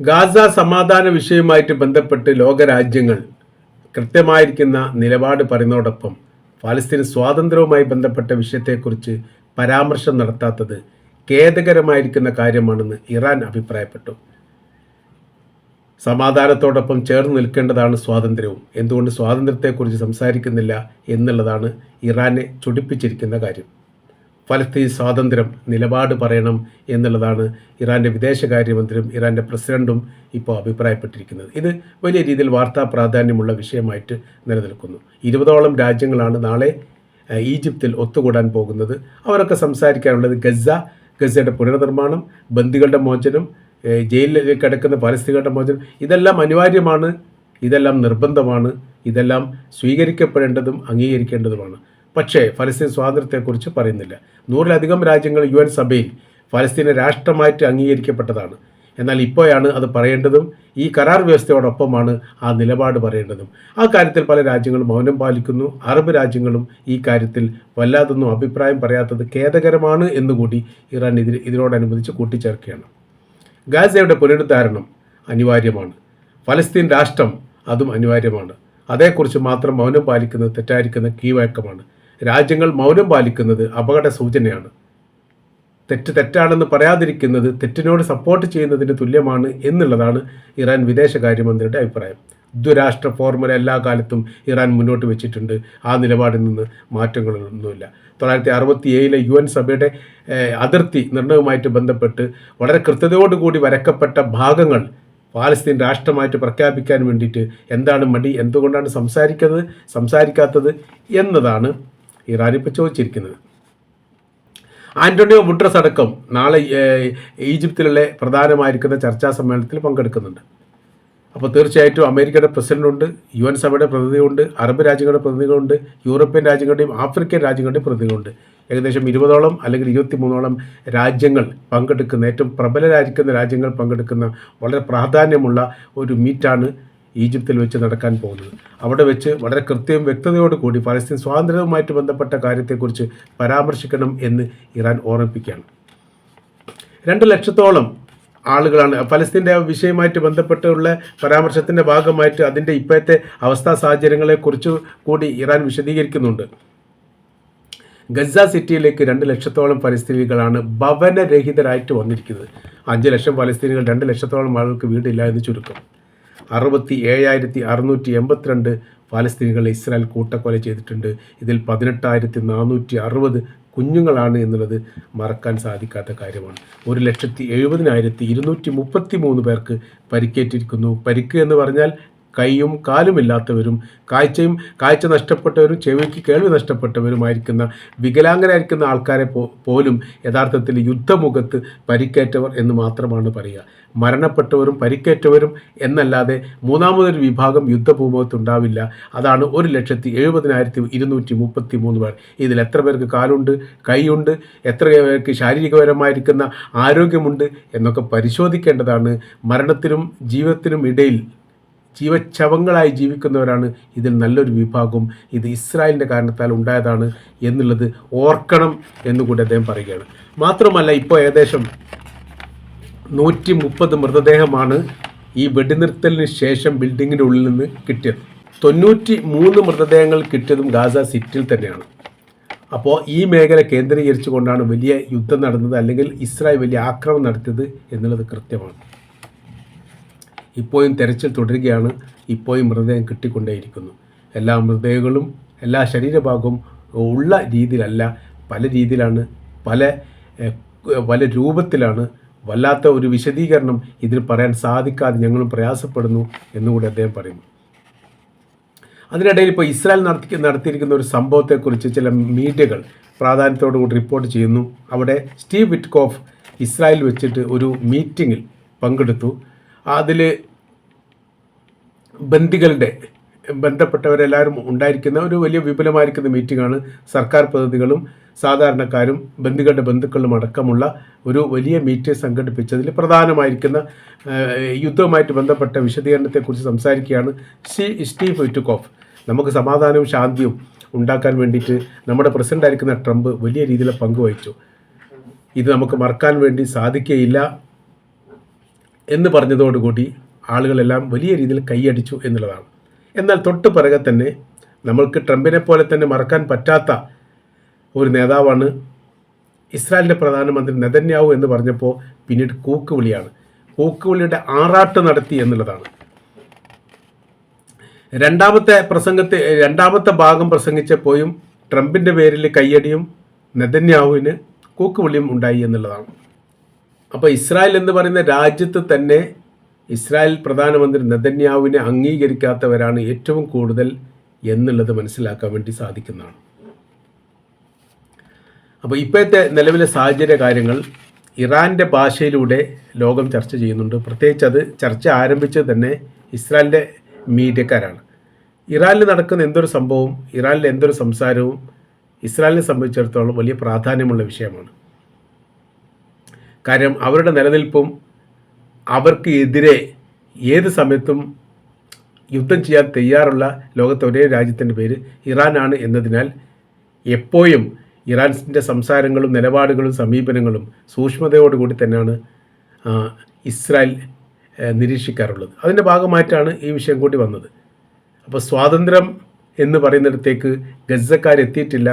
Gaza സമാധാന വിഷയവുമായിട്ട് ബന്ധപ്പെട്ട് ലോകരാജ്യങ്ങൾ കൃത്യമായിരിക്കുന്ന നിലപാട് പറയുന്നതോടൊപ്പം ഫലസ്തീൻ സ്വാതന്ത്ര്യവുമായി ബന്ധപ്പെട്ട വിഷയത്തെക്കുറിച്ച് പരാമർശം നടത്താത്തത് ഖേദകരമായിരിക്കുന്ന കാര്യമാണെന്ന് ഇറാൻ അഭിപ്രായപ്പെട്ടു. സമാധാനത്തോടൊപ്പം ചേർന്ന് നിൽക്കേണ്ടതാണ് സ്വാതന്ത്ര്യവും. എന്തുകൊണ്ട് സ്വാതന്ത്ര്യത്തെക്കുറിച്ച് സംസാരിക്കുന്നില്ല എന്നുള്ളതാണ് ഇറാനെ ചൊടിപ്പിച്ചിരിക്കുന്ന കാര്യം. ഫലസ്തീൻ സ്വാതന്ത്ര്യം നിലപാട് പറയണം എന്നുള്ളതാണ് ഇറാന്റെ വിദേശകാര്യമന്ത്രിയും ഇറാന്റെ പ്രസിഡന്റും ഇപ്പോൾ അഭിപ്രായപ്പെട്ടിരിക്കുന്നത്. ഇത് വലിയ രീതിയിൽ വാർത്താ പ്രാധാന്യമുള്ള വിഷയമായിട്ട് നിലനിൽക്കുന്നു. ഇരുപതോളം രാജ്യങ്ങളാണ് നാളെ ഈജിപ്തിൽ ഒത്തുകൂടാൻ പോകുന്നത്. അവരൊക്കെ സംസാരിക്കാനുള്ളത് ഗസ ഗസയുടെ പുനർനിർമ്മാണം ബന്ദികളുടെ മോചനം ജയിലിൽ കിടക്കുന്ന പാലസ്തീനുകളുടെ മോചനം ഇതെല്ലാം അനിവാര്യമാണ് ഇതെല്ലാം നിർബന്ധമാണ് ഇതെല്ലാം സ്വീകരിക്കപ്പെടേണ്ടതും അംഗീകരിക്കേണ്ടതുമാണ്. പക്ഷേ ഫലസ്തീൻ സ്വാതന്ത്ര്യത്തെക്കുറിച്ച് പറയുന്നില്ല. നൂറിലധികം രാജ്യങ്ങൾ യു എൻ സഭയിൽ ഫലസ്തീനെ രാഷ്ട്രമായിട്ട് അംഗീകരിക്കപ്പെട്ടതാണ്. എന്നാൽ ഇപ്പോഴാണ് അത് പറയേണ്ടതും ഈ കരാർ വ്യവസ്ഥയോടൊപ്പമാണ് ആ നിലപാട് പറയേണ്ടതും. ആ കാര്യത്തിൽ പല രാജ്യങ്ങളും മൗനം പാലിക്കുന്നു. അറബ് രാജ്യങ്ങളും ഈ കാര്യത്തിൽ വല്ലാതൊന്നും അഭിപ്രായം പറയാത്തത് ഖേദകരമാണ് എന്നുകൂടി ഇറാൻ ഇതിൽ ഇതിനോടനുബന്ധിച്ച് കൂട്ടിച്ചേർക്കുകയാണ്. ഗാസയുടെ പുനരുദ്ധാരണം അനിവാര്യമാണ്. ഫലസ്തീൻ രാഷ്ട്രം അതും അനിവാര്യമാണ്. അതേക്കുറിച്ച് മാത്രം മൗനം പാലിക്കുന്നത് തെറ്റായിരിക്കുന്ന കീഴ്വഴക്കമാണ്. രാജ്യങ്ങൾ മൗനം പാലിക്കുന്നത് അപകട സൂചനയാണ്. തെറ്റ് തെറ്റാണെന്ന് പറയാതിരിക്കുന്നത് തെറ്റിനോട് സപ്പോർട്ട് ചെയ്യുന്നതിന് തുല്യമാണ് എന്നുള്ളതാണ് ഇറാൻ വിദേശകാര്യമന്ത്രിയുടെ അഭിപ്രായം. ദ്വരാഷ്ട്ര ഫോർമുല എല്ലാ കാലത്തും ഇറാൻ മുന്നോട്ട് വെച്ചിട്ടുണ്ട്. ആ നിലപാടിൽ നിന്ന് മാറ്റങ്ങളൊന്നുമില്ല. തൊള്ളായിരത്തി അറുപത്തി ഏഴിലെ യു എൻ സഭയുടെ അതിർത്തി നിർണയവുമായിട്ട് ബന്ധപ്പെട്ട് വളരെ കൃത്യതയോടുകൂടി വരക്കപ്പെട്ട ഭാഗങ്ങൾ പാലസ്തീൻ രാഷ്ട്രമായിട്ട് പ്രഖ്യാപിക്കാൻ വേണ്ടിയിട്ട് എന്താണ് മടി എന്തുകൊണ്ടാണ് സംസാരിക്കുന്നത് സംസാരിക്കാത്തത് എന്നതാണ് ഇറാൻ ഇപ്പോൾ ചോദിച്ചിരിക്കുന്നത്. ആന്റോണിയോ ബുട്രസ് അടക്കം നാളെ ഈജിപ്തിലുള്ള പ്രധാനമായിരിക്കുന്ന ചർച്ചാ സമ്മേളനത്തിൽ പങ്കെടുക്കുന്നുണ്ട്. അപ്പോൾ തീർച്ചയായിട്ടും അമേരിക്കയുടെ പ്രസിഡന്റുണ്ട് യു എൻ സഭയുടെ പ്രതിനിധിയുണ്ട് അറബ് രാജ്യങ്ങളുടെ പ്രതിനിധികളുണ്ട് യൂറോപ്യൻ രാജ്യങ്ങളുടെയും ആഫ്രിക്കൻ രാജ്യങ്ങളുടെയും പ്രതിനിധികളുണ്ട്. ഏകദേശം ഇരുപതോളം അല്ലെങ്കിൽ ഇരുപത്തി മൂന്നോളം രാജ്യങ്ങൾ പങ്കെടുക്കുന്ന ഏറ്റവും പ്രബലരായിരിക്കുന്ന രാജ്യങ്ങൾ പങ്കെടുക്കുന്ന വളരെ പ്രാധാന്യമുള്ള ഒരു മീറ്റാണ് ഈജിപ്തിൽ വെച്ച് നടക്കാൻ പോകുന്നത്. അവിടെ വെച്ച് വളരെ കൃത്യവും വ്യക്തതയോട് കൂടി പലസ്തീൻ സ്വാതന്ത്ര്യവുമായിട്ട് ബന്ധപ്പെട്ട കാര്യത്തെക്കുറിച്ച് പരാമർശിക്കണം എന്ന് ഇറാൻ ഓർമ്മിപ്പിക്കുകയാണ്. രണ്ട് ലക്ഷത്തോളം ആളുകളാണ് ഫലസ്തീന്റെ വിഷയമായിട്ട് ബന്ധപ്പെട്ടുള്ള പരാമർശത്തിന്റെ ഭാഗമായിട്ട് അതിന്റെ ഇപ്പോഴത്തെ അവസ്ഥാ സാഹചര്യങ്ങളെക്കുറിച്ച് കൂടി ഇറാൻ വിശദീകരിക്കുന്നുണ്ട്. ഗസ സിറ്റിയിലേക്ക് രണ്ട് ലക്ഷത്തോളം ഫലസ്തീനികളാണ് ഭവനരഹിതരായിട്ട് വന്നിരിക്കുന്നത്. അഞ്ച് ലക്ഷം പലസ്തീനികൾ രണ്ട് ലക്ഷത്തോളം ആളുകൾക്ക് വീടില്ല എന്ന് ചുരുക്കം. അറുപത്തി ഏഴായിരത്തി അറുന്നൂറ്റി എൺപത്തിരണ്ട് ഫലസ്തീനികളെ ഇസ്രായേൽ കൂട്ടക്കൊല ചെയ്തിട്ടുണ്ട്. ഇതിൽ പതിനെട്ടായിരത്തി നാനൂറ്റി അറുപത് കുഞ്ഞുങ്ങളാണ് എന്നുള്ളത് മറക്കാൻ സാധിക്കാത്ത കാര്യമാണ്. ഒരു ലക്ഷത്തി എഴുപതിനായിരത്തി ഇരുന്നൂറ്റി മുപ്പത്തി മൂന്ന് പേർക്ക് പരിക്കേറ്റിരിക്കുന്നു. പരിക്ക് എന്ന് പറഞ്ഞാൽ കൈയും കാലുമില്ലാത്തവരും കാഴ്ചയും കാഴ്ച നഷ്ടപ്പെട്ടവരും ചെവിക്ക് കേൾവി നഷ്ടപ്പെട്ടവരുമായിരിക്കുന്ന വികലാംഗരായിരിക്കുന്ന ആൾക്കാരെ പോലും യഥാർത്ഥത്തിൽ യുദ്ധമുഖത്ത് പരിക്കേറ്റവർ എന്ന് മാത്രമാണ് പറയുക. മരണപ്പെട്ടവരും പരിക്കേറ്റവരും എന്നല്ലാതെ മൂന്നാമതൊരു വിഭാഗം യുദ്ധഭൂമുഖത്ത് ഉണ്ടാവില്ല. അതാണ് ഒരു ലക്ഷത്തി എഴുപതിനായിരത്തി ഇരുന്നൂറ്റി മുപ്പത്തി മൂന്ന് പേർ. ഇതിൽ എത്ര പേർക്ക് കാലുണ്ട് കൈയുണ്ട് എത്ര പേർക്ക് ശാരീരികപരമായിരിക്കുന്ന ആരോഗ്യമുണ്ട് എന്നൊക്കെ പരിശോധിക്കേണ്ടതാണ്. മരണത്തിനും ജീവിതത്തിനും ഇടയിൽ ജീവച്ഛവങ്ങളായി ജീവിക്കുന്നവരാണ്. ഇതിൽ നല്ലൊരു വിഭാഗം ഇത് ഇസ്രായേലിന്റെ കാരണത്താൽ ഉണ്ടായതാണ് എന്നുള്ളത് ഓർക്കണം എന്നുകൂടി അദ്ദേഹം പറയുകയാണ്. മാത്രമല്ല ഇപ്പോൾ ഏകദേശം നൂറ്റി മുപ്പത് മൃതദേഹമാണ് ഈ വെടിനിർത്തലിന് ശേഷം ബിൽഡിങ്ങിന്റെ ഉള്ളിൽ നിന്ന് കിട്ടിയത്. തൊണ്ണൂറ്റി മൂന്ന് മൃതദേഹങ്ങൾ കിട്ടിയതും ഗാസ സിറ്റിയിൽ തന്നെയാണ്. അപ്പോൾ ഈ മേഖല കേന്ദ്രീകരിച്ചുകൊണ്ടാണ് വലിയ യുദ്ധം നടന്നത് അല്ലെങ്കിൽ ഇസ്രായേൽ വലിയ ആക്രമണം നടത്തിയത് എന്നുള്ളത് കൃത്യമാണ്. ഇപ്പോഴും തെരച്ചിൽ തുടരുകയാണ്. ഇപ്പോഴും മൃതദേഹം കിട്ടിക്കൊണ്ടേയിരിക്കുന്നു. എല്ലാ മൃതദേഹങ്ങളും എല്ലാ ശരീരഭാഗവും ഉള്ള രീതിയിലല്ല പല രീതിയിലാണ് പല പല രൂപത്തിലാണ്. വല്ലാത്ത ഒരു വിശദീകരണം ഇതിൽ പറയാൻ സാധിക്കാതെ ഞങ്ങളും പ്രയാസപ്പെടുന്നു എന്നുകൂടി അദ്ദേഹം പറയുന്നു. അതിനിടയിൽ ഇപ്പോൾ ഇസ്രായേൽ നടത്തി നടത്തിയിരിക്കുന്ന ഒരു സംഭവത്തെക്കുറിച്ച് ചില മീഡിയകൾ പ്രാധാന്യത്തോടു കൂടി റിപ്പോർട്ട് ചെയ്യുന്നു. അവിടെ സ്റ്റീവ് വിറ്റ്കോഫ് ഇസ്രായേൽ വെച്ചിട്ട് ഒരു മീറ്റിങ്ങിൽ പങ്കെടുത്തു. അതിൽ ബന്ദികളുടെ ബന്ധപ്പെട്ടവരെല്ലാവരും ഉണ്ടായിരിക്കുന്ന ഒരു വലിയ വിപുലമായിരിക്കുന്ന മീറ്റിംഗാണ് സർക്കാർ പ്രതിനിധികളും സാധാരണക്കാരും ബന്ധുക്കളുടെ ബന്ധുക്കളും അടക്കമുള്ള ഒരു വലിയ മീറ്റ് സംഘടിപ്പിച്ചതിൽ പ്രധാനമായിരിക്കുന്ന യുദ്ധവുമായിട്ട് ബന്ധപ്പെട്ട വിശദീകരണത്തെക്കുറിച്ച് സംസാരിക്കുകയാണ് സി സ്റ്റീവ് വിറ്റുകോഫ്. നമുക്ക് സമാധാനവും ശാന്തിയും ഉണ്ടാക്കാൻ വേണ്ടിയിട്ട് നമ്മുടെ പ്രസിഡന്റ് ആയിരിക്കുന്ന ട്രംപ് വലിയ രീതിയിൽ പങ്കുവഹിച്ചു. ഇത് നമുക്ക് മറക്കാൻ വേണ്ടി സാധിക്കുകയില്ല. എന്ന് പറഞ്ഞതോടുകൂടി ആളുകളെല്ലാം വലിയ രീതിയിൽ കൈയടിച്ചു എന്നുള്ളതാണ്. എന്നാൽ തൊട്ട് പിറകെ തന്നെ നമ്മൾക്ക് ട്രംപിനെ പോലെ തന്നെ മറക്കാൻ പറ്റാത്ത ഒരു നേതാവാണ് ഇസ്രായേലിന്റെ പ്രധാനമന്ത്രി നെതന്യാവു എന്ന് പറഞ്ഞപ്പോൾ പിന്നീട് കൂക്കുവിളിയാണ്. കൂക്കുവിളിയുടെ ആറാട്ട് നടത്തി എന്നുള്ളതാണ്. രണ്ടാമത്തെ പ്രസംഗത്തെ രണ്ടാമത്തെ ഭാഗം പ്രസംഗിച്ചപ്പോഴും ട്രംപിന്റെ പേരിൽ കയ്യടിയും നെതന്യാവുവിന് കൂക്കുവിളിയും ഉണ്ടായി എന്നുള്ളതാണ്. അപ്പോൾ ഇസ്രായേൽ എന്ന് പറയുന്ന രാജ്യത്ത് തന്നെ ഇസ്രായേൽ പ്രധാനമന്ത്രി നദന്യാവിനെ അംഗീകരിക്കാത്തവരാണ് ഏറ്റവും കൂടുതൽ എന്നുള്ളത് മനസ്സിലാക്കാൻ വേണ്ടി സാധിക്കുന്നതാണ്. അപ്പോൾ ഇപ്പോഴത്തെ നിലവിലെ സാഹചര്യ കാര്യങ്ങൾ ഇറാന്റെ ഭാഷയിലൂടെ ലോകം ചർച്ച ചെയ്യുന്നുണ്ട്. പ്രത്യേകിച്ച് അത് ചർച്ച ആരംഭിച്ചത് തന്നെ ഇസ്രായേലിന്റെ മീഡിയക്കാരാണ്. ഇറാനിൽ നടക്കുന്ന എന്തൊരു സംഭവവും ഇറാനിലെ എന്തൊരു സംസാരവും ഇസ്രായേലിനെ സംബന്ധിച്ചിടത്തോളം വലിയ പ്രാധാന്യമുള്ള വിഷയമാണ്. കാര്യം അവരുടെ നിലനിൽപ്പും അവർക്ക് എതിരെ ഏത് സമയത്തും യുദ്ധം ചെയ്യാൻ തയ്യാറുള്ള ലോകത്തെ ഒരേ രാജ്യത്തിന്റെ പേര് ഇറാനാണ് എന്നതിനാൽ എപ്പോഴും ഇറാൻസിന്റെ സംസാരങ്ങളും നിലപാടുകളും സമീപനങ്ങളും സൂക്ഷ്മതയോടുകൂടി തന്നെയാണ് ഇസ്രായേൽ നിരീക്ഷിക്കാറുള്ളത്. അതിന്റെ ഭാഗമായിട്ടാണ് ഈ വിഷയം കൂടി വന്നത്. അപ്പോൾ സ്വാതന്ത്ര്യം എന്ന് പറയുന്നിടത്തേക്ക് ഗസക്കാരെത്തിയിട്ടില്ല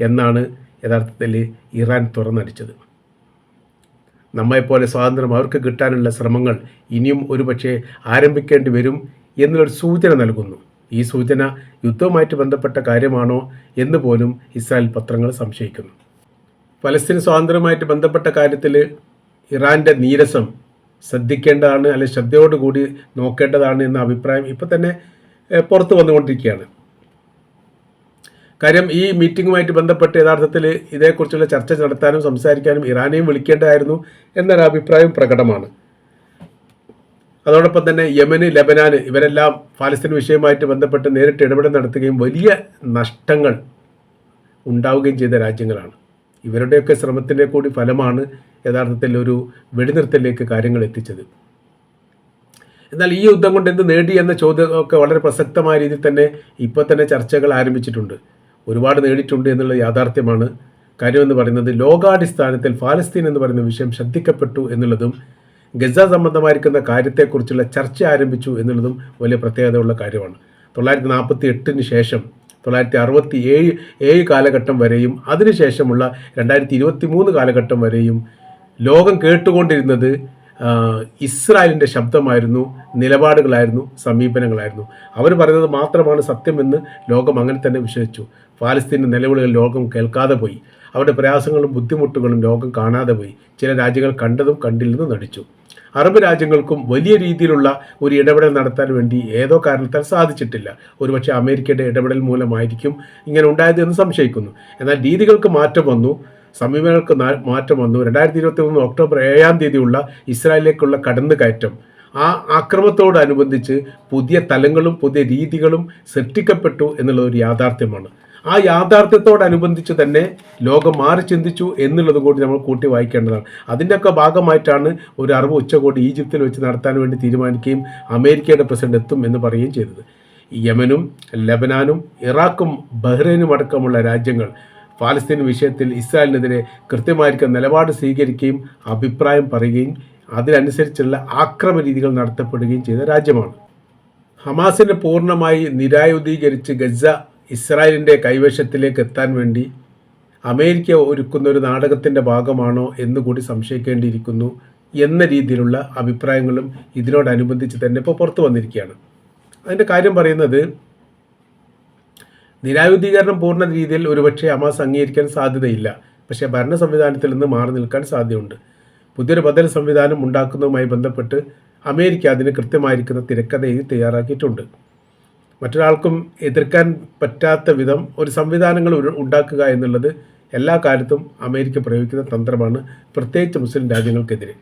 എന്നാണ് യഥാർത്ഥത്തിൽ ഇറാൻ തുറന്നടിച്ചത്. നമ്മെപ്പോലെ സ്വാതന്ത്ര്യം അവർക്ക് കിട്ടാനുള്ള ശ്രമങ്ങൾ ഇനിയും ഒരുപക്ഷെ ആരംഭിക്കേണ്ടി വരും എന്നുള്ളൊരു സൂചന നൽകുന്നു. ഈ സൂചന യുദ്ധവുമായിട്ട് ബന്ധപ്പെട്ട കാര്യമാണോ എന്ന് പോലും ഇസ്രായേൽ പത്രങ്ങൾ സംശയിക്കുന്നു. ഫലസ്തീൻ സ്വാതന്ത്ര്യവുമായിട്ട് ബന്ധപ്പെട്ട കാര്യത്തിൽ ഇറാന്റെ നീരസം ശ്രദ്ധിക്കേണ്ടതാണ് അല്ലെ ശ്രദ്ധയോടുകൂടി നോക്കേണ്ടതാണ് എന്ന അഭിപ്രായം ഇപ്പം തന്നെ പുറത്തു വന്നുകൊണ്ടിരിക്കുകയാണ്. കാര്യം ഈ മീറ്റിങ്ങുമായിട്ട് ബന്ധപ്പെട്ട് യഥാർത്ഥത്തിൽ ഇതേക്കുറിച്ചുള്ള ചർച്ച നടത്താനും സംസാരിക്കാനും ഇറാനെയും വിളിക്കേണ്ടതായിരുന്നു എന്നൊരു അഭിപ്രായം പ്രകടമാണ്. അതോടൊപ്പം തന്നെ യമന് ലബനാന് ഇവരെല്ലാം ഫലസ്തീൻ വിഷയവുമായിട്ട് ബന്ധപ്പെട്ട് നേരിട്ട് ഇടപെടൽ നടത്തുകയും വലിയ നഷ്ടങ്ങൾ ഉണ്ടാവുകയും ചെയ്ത രാജ്യങ്ങളാണ്. ഇവരുടെയൊക്കെ ശ്രമത്തിന്റെ കൂടി ഫലമാണ് യഥാർത്ഥത്തിൽ ഒരു വെടിനിർത്തലിലേക്ക് കാര്യങ്ങൾ എത്തിച്ചത്. എന്നാൽ ഈ യുദ്ധം കൊണ്ട് എന്ത് നേടി എന്ന ചോദ്യമൊക്കെ വളരെ പ്രസക്തമായ രീതിയിൽ തന്നെ ഇപ്പോൾ തന്നെ ചർച്ചകൾ ആരംഭിച്ചിട്ടുണ്ട്. ഒരുപാട് നേടിയിട്ടുണ്ട് എന്നുള്ള യാഥാർത്ഥ്യമാണ്. കാര്യമെന്ന് പറയുന്നത് ലോകാടിസ്ഥാനത്തിൽ ഫാലസ്തീൻ എന്ന് പറയുന്ന വിഷയം ശ്രദ്ധിക്കപ്പെട്ടു എന്നുള്ളതും ഗസ സംബന്ധമായിരിക്കുന്ന കാര്യത്തെക്കുറിച്ചുള്ള ചർച്ച ആരംഭിച്ചു എന്നുള്ളതും വലിയ പ്രത്യേകതയുള്ള കാര്യമാണ്. തൊള്ളായിരത്തി നാൽപ്പത്തി എട്ടിന് ശേഷം തൊള്ളായിരത്തി അറുപത്തി ഏഴ് ഏഴ് കാലഘട്ടം വരെയും അതിനുശേഷമുള്ള രണ്ടായിരത്തി ഇരുപത്തി മൂന്ന് കാലഘട്ടം വരെയും ലോകം കേട്ടുകൊണ്ടിരുന്നത് ഇസ്രായേലിന്റെ ശബ്ദമായിരുന്നു നിലപാടുകളായിരുന്നു സമീപനങ്ങളായിരുന്നു. അവർ പറയുന്നത് മാത്രമാണ് സത്യമെന്ന് ലോകം അങ്ങനെ തന്നെ വിശ്വസിച്ചു. ഫാലസ്തീന്റെ നിലവിളികൾ ലോകം കേൾക്കാതെ പോയി. അവരുടെ പ്രയാസങ്ങളും ബുദ്ധിമുട്ടുകളും ലോകം കാണാതെ പോയി. ചില രാജ്യങ്ങൾ കണ്ടതും കണ്ടില്ലെന്ന് നടിച്ചു. അറബ് രാജ്യങ്ങൾക്കും വലിയ രീതിയിലുള്ള ഒരു ഇടപെടൽ നടത്താൻ വേണ്ടി ഏതോ കാരണത്താൽ സാധിച്ചിട്ടില്ല. ഒരുപക്ഷെ അമേരിക്കയുടെ ഇടപെടൽ മൂലമായിരിക്കും ഇങ്ങനെ ഉണ്ടായത് എന്ന് സംശയിക്കുന്നു. എന്നാൽ രീതികൾക്ക് മാറ്റം വന്നു. സമീപനങ്ങൾക്ക് മാറ്റം വന്നു. രണ്ടായിരത്തി ഇരുപത്തി മൂന്ന് ഒക്ടോബർ ഏഴാം തീയതിയുള്ള ഇസ്രായേലിലേക്കുള്ള കടന്നു കയറ്റം ആ ആക്രമത്തോടനുബന്ധിച്ച് പുതിയ തലങ്ങളും പുതിയ രീതികളും സൃഷ്ടിക്കപ്പെട്ടു എന്നുള്ള ഒരു യാഥാർത്ഥ്യമാണ്. ആ യാഥാർത്ഥ്യത്തോടനുബന്ധിച്ച് തന്നെ ലോകം മാറി ചിന്തിച്ചു എന്നുള്ളത് കൂടി നമ്മൾ കൂട്ടി വായിക്കേണ്ടതാണ്. അതിന്റെയൊക്കെ ഭാഗമായിട്ടാണ് ഒരു അറിവ് ഉച്ചകോടി ഈജിപ്തിൽ വെച്ച് നടത്താൻ വേണ്ടി തീരുമാനിക്കുകയും അമേരിക്കയുടെ പ്രസിഡന്റ് എത്തും എന്ന് പറയുകയും ചെയ്തത്. യമനും ലബനാനും ഇറാഖും ബഹ്റൈനും അടക്കമുള്ള രാജ്യങ്ങൾ ഫാലസ്തീൻ വിഷയത്തിൽ ഇസ്രായേലിനെതിരെ കൃത്യമായിരിക്കുന്ന നിലപാട് സ്വീകരിക്കുകയും അഭിപ്രായം പറയുകയും അതിനനുസരിച്ചുള്ള ആക്രമ രീതികൾ നടത്തപ്പെടുകയും ചെയ്ത രാജ്യമാണ്. ഹമാസിനെ പൂർണമായി നിരായുധീകരിച്ച് ഗസ ഇസ്രായേലിന്റെ കൈവശത്തിലേക്ക് എത്താൻ വേണ്ടി അമേരിക്ക ഒരുക്കുന്ന ഒരു നാടകത്തിന്റെ ഭാഗമാണോ എന്നുകൂടി സംശയിക്കേണ്ടിയിരിക്കുന്നു എന്ന രീതിയിലുള്ള അഭിപ്രായങ്ങളും ഇതിനോടനുബന്ധിച്ച് തന്നെ ഇപ്പോൾ പുറത്തു വന്നിരിക്കുകയാണ്. അതിന്റെ കാര്യം പറയുന്നത് നിരായുധീകരണം പൂർണ രീതിയിൽ ഒരുപക്ഷെ ഹമാസ് അംഗീകരിക്കാൻ സാധ്യതയില്ല. പക്ഷേ ഭരണ സംവിധാനത്തിൽ നിന്ന് മാറി നിൽക്കാൻ സാധ്യതയുണ്ട്. പുതിയൊരു ബദൽ സംവിധാനം ഉണ്ടാക്കുന്നതുമായി ബന്ധപ്പെട്ട് അമേരിക്ക അതിന് കൃത്യമായിരിക്കുന്ന തിരക്കഥയിൽ തയ്യാറാക്കിയിട്ടുണ്ട്. മറ്റൊരാൾക്കും എതിർക്കാൻ പറ്റാത്ത വിധം ഒരു സംവിധാനങ്ങൾ ഉണ്ടാക്കുക എന്നുള്ളത് എല്ലാ കാലത്തും അമേരിക്ക പ്രയോഗിക്കുന്ന തന്ത്രമാണ്. പ്രത്യേകിച്ച് മുസ്ലിം രാജ്യങ്ങൾക്കെതിരെ.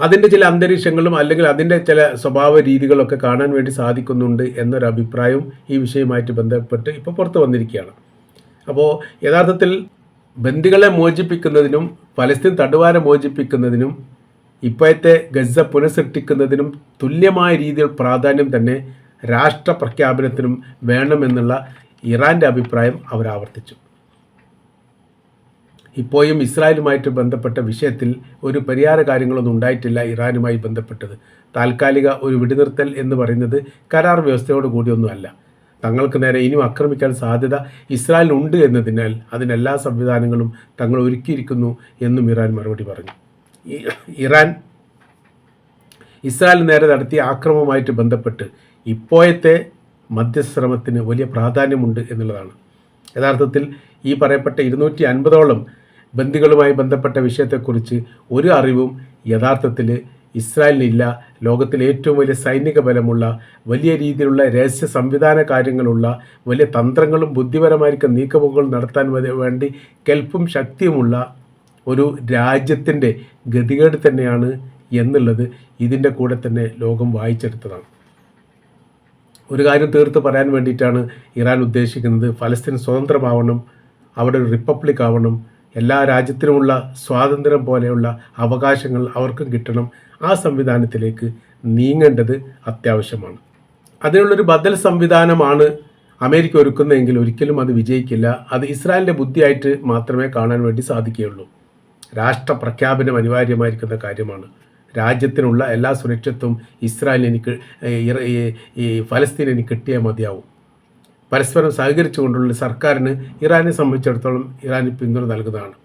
അതിന്റെ ചില അന്തരീക്ഷങ്ങളും അല്ലെങ്കിൽ അതിന്റെ ചില സ്വഭാവ രീതികളൊക്കെ കാണാൻ വേണ്ടി സാധിക്കുന്നുണ്ട് എന്നൊരു അഭിപ്രായവും ഈ വിഷയവുമായിട്ട് ബന്ധപ്പെട്ട് ഇപ്പോൾ പുറത്തു വന്നിരിക്കുകയാണ്. അപ്പോൾ യഥാർത്ഥത്തിൽ ബന്ദികളെ മോചിപ്പിക്കുന്നതിനും ഫലസ്തീൻ തടുവാരെ മോചിപ്പിക്കുന്നതിനും ഇപ്പോഴത്തെ ഗസ പുനഃസൃഷ്ടിക്കുന്നതിനും തുല്യമായ രീതിയിൽ പ്രാധാന്യം തന്നെ രാഷ്ട്ര പ്രഖ്യാപനത്തിനും വേണമെന്നുള്ള ഇറാന്റെ അഭിപ്രായം അവർ ആവർത്തിച്ചു. ഇപ്പോഴും ഇസ്രായേലുമായിട്ട് ബന്ധപ്പെട്ട വിഷയത്തിൽ ഒരു പരിഹാര കാര്യങ്ങളൊന്നും ഉണ്ടായിട്ടില്ല ഇറാനുമായി ബന്ധപ്പെട്ടത്. താൽക്കാലിക ഒരു വെടിനിർത്തൽ എന്ന് പറയുന്നത് കരാർ വ്യവസ്ഥയോട് കൂടിയൊന്നുമല്ല. തങ്ങൾക്ക് നേരെ ഇനിയും ആക്രമിക്കാൻ സാധ്യത ഇസ്രായേലിനുണ്ട് എന്നതിനാൽ അതിനെല്ലാ സംവിധാനങ്ങളും തങ്ങൾ ഒരുക്കിയിരിക്കുന്നു എന്നും ഇറാൻ മറുപടി പറഞ്ഞു. ഇറാൻ ഇസ്രായേൽ നേരെ നടത്തിയ ആക്രമവുമായിട്ട് ബന്ധപ്പെട്ട് ഇപ്പോഴത്തെ മധ്യശ്രമത്തിന് വലിയ പ്രാധാന്യമുണ്ട് എന്നുള്ളതാണ്. യഥാർത്ഥത്തിൽ ഈ പറയപ്പെട്ട ഇരുന്നൂറ്റി അൻപതോളം ബന്ദികളുമായി ബന്ധപ്പെട്ട വിഷയത്തെക്കുറിച്ച് ഒരു അറിവും യഥാർത്ഥത്തിൽ ഇസ്രായേലിനില്ല. ലോകത്തിലെ ഏറ്റവും വലിയ സൈനിക ബലമുള്ള വലിയ രീതിയിലുള്ള രഹസ്യ സംവിധാന കാര്യങ്ങളുള്ള വലിയ തന്ത്രങ്ങളും ബുദ്ധിപരമായിരിക്കും നീക്കമുകൾ നടത്താൻ വേണ്ടി കെൽപ്പും ശക്തിയുമുള്ള ഒരു രാജ്യത്തിന്റെ ഗതികേട് തന്നെയാണ് എന്നുള്ളത് ഇതിന്റെ കൂടെ തന്നെ ലോകം വായിച്ചെടുത്തതാണ്. ഒരു കാര്യം തീർത്ത് പറയാൻ വേണ്ടിയിട്ടാണ് ഇറാൻ ഉദ്ദേശിക്കുന്നത്. ഫലസ്തീൻ സ്വതന്ത്രമാവണം അവിടെ ഒരു റിപ്പബ്ലിക് ആവണം എല്ലാ രാജ്യത്തിനുമുള്ള സ്വാതന്ത്ര്യം പോലെയുള്ള അവകാശങ്ങൾ അവർക്കും കിട്ടണം. ആ സംവിധാനത്തിലേക്ക് നീങ്ങേണ്ടത് അത്യാവശ്യമാണ്. അതിനുള്ളൊരു ബദൽ സംവിധാനമാണ് അമേരിക്ക ഒരുക്കുന്നതെങ്കിൽ ഒരിക്കലും അത് വിജയിക്കില്ല. അത് ഇസ്രായേലിന്റെ ബുദ്ധിയായിട്ട് മാത്രമേ കാണാൻ വേണ്ടി സാധിക്കുകയുള്ളൂ. രാഷ്ട്ര പ്രഖ്യാപനം അനിവാര്യമായിരിക്കുന്ന കാര്യമാണ്. രാജ്യത്തിനുള്ള എല്ലാ സുരക്ഷത്വം ഇസ്രായേലിന് എനിക്ക് ഈ ഫലസ്തീൻ മതിയാവും. പരസ്പരം സഹകരിച്ചുകൊണ്ടുള്ള സർക്കാരിന് ഇറാനെ സംബന്ധിച്ചിടത്തോളം ഇറാന് പിന്തുണ നൽകുന്നതാണ്.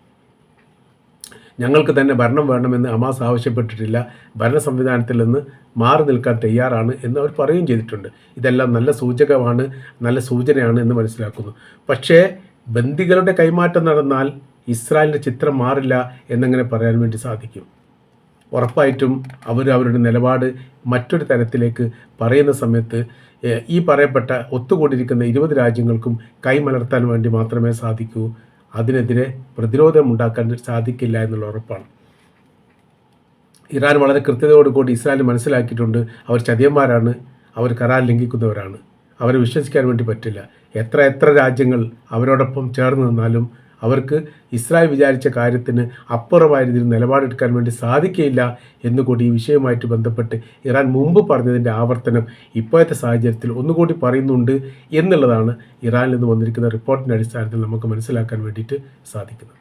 ഞങ്ങൾക്ക് തന്നെ ഭരണം വേണമെന്ന് അമാസ് ആവശ്യപ്പെട്ടിട്ടില്ല. ഭരണ സംവിധാനത്തിൽ നിന്ന് മാറി നിൽക്കാൻ തയ്യാറാണ് എന്ന് അവർ പറയുകയും ചെയ്തിട്ടുണ്ട്. ഇതെല്ലാം നല്ല സൂചകമാണ് നല്ല സൂചനയാണ് എന്ന് മനസ്സിലാക്കുന്നു. പക്ഷേ ബന്ദികളുടെ കൈമാറ്റം നടന്നാൽ ഇസ്രായേലിന്റെ ചിത്രം മാറില്ല എന്നങ്ങനെ പറയാൻ വേണ്ടി സാധിക്കും. ഉറപ്പായിട്ടും അവർ അവരുടെ നിലപാട് മറ്റൊരു തരത്തിലേക്ക് പറയുന്ന സമയത്ത് ഈ പറയപ്പെട്ട ഒത്തുകൂടിയിരിക്കുന്ന ഇരുപത് രാജ്യങ്ങൾക്കും കൈമലർത്താൻ വേണ്ടി മാത്രമേ സാധിക്കൂ. അതിനെതിരെ പ്രതിരോധം ഉണ്ടാക്കാൻ സാധിക്കില്ല എന്നുള്ള ഉറപ്പാണ്. ഇറാൻ വളരെ കൃത്യതയോടുകൂടി ഇസ്രായേൽ മനസ്സിലാക്കിയിട്ടുണ്ട് അവർ ചതിയന്മാരാണ് അവർ കരാർ ലംഘിക്കുന്നവരാണ്. അവരെ വിശ്വസിക്കാൻ വേണ്ടി പറ്റില്ല. എത്ര എത്ര രാജ്യങ്ങൾ അവരോടൊപ്പം ചേർന്ന് നിന്നാലും അവർക്ക് ഇസ്രായേൽ വിചാരിച്ച കാര്യത്തിന് അപ്പുറമായിരുന്നു നിലപാടെടുക്കാൻ വേണ്ടി സാധിക്കുകയില്ല എന്നുകൂടി ഈ വിഷയവുമായിട്ട് ബന്ധപ്പെട്ട് ഇറാൻ മുമ്പ് പറഞ്ഞതിന്റെ ആവർത്തനം ഇപ്പോഴത്തെ സാഹചര്യത്തിൽ ഒന്നുകൂടി പറയുന്നുണ്ട് എന്നുള്ളതാണ് ഇറാനിൽ നിന്ന് വന്നിരിക്കുന്ന റിപ്പോർട്ടിന്റെ അടിസ്ഥാനത്തിൽ നമുക്ക് മനസ്സിലാക്കാൻ വേണ്ടിയിട്ട് സാധിക്കുന്നത്.